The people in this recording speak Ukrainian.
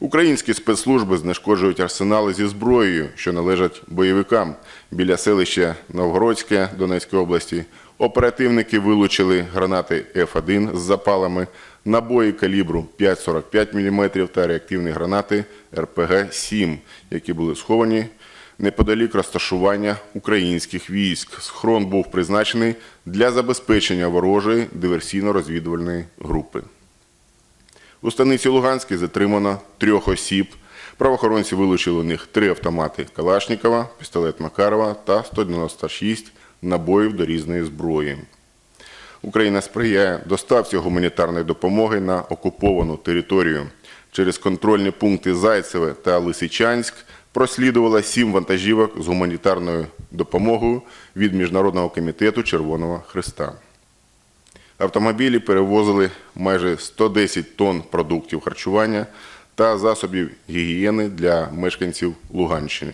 Українські спецслужби знешкоджують арсенали зі зброєю, що належать бойовикам. Біля селища Новгородське Донецької області оперативники вилучили гранати Ф1 з запалами, набої калібру 5,45 мм та реактивні гранати РПГ-7, які були сховані неподалік розташування українських військ. Схрон був призначений для забезпечення ворожої диверсійно-розвідувальної групи. У станиці Луганській затримано трьох осіб. Правоохоронці вилучили у них три автомати Калашнікова, пістолет Макарова та 196 набоїв до різної зброї. Україна сприяє доставці гуманітарної допомоги на окуповану територію. Через контрольні пункти Зайцеве та Лисичанськ прослідувало сім вантажівок з гуманітарною допомогою від Міжнародного комітету Червоного Христа. Автомобілі перевозили майже 110 тонн продуктів харчування та засобів гігієни для мешканців Луганщини.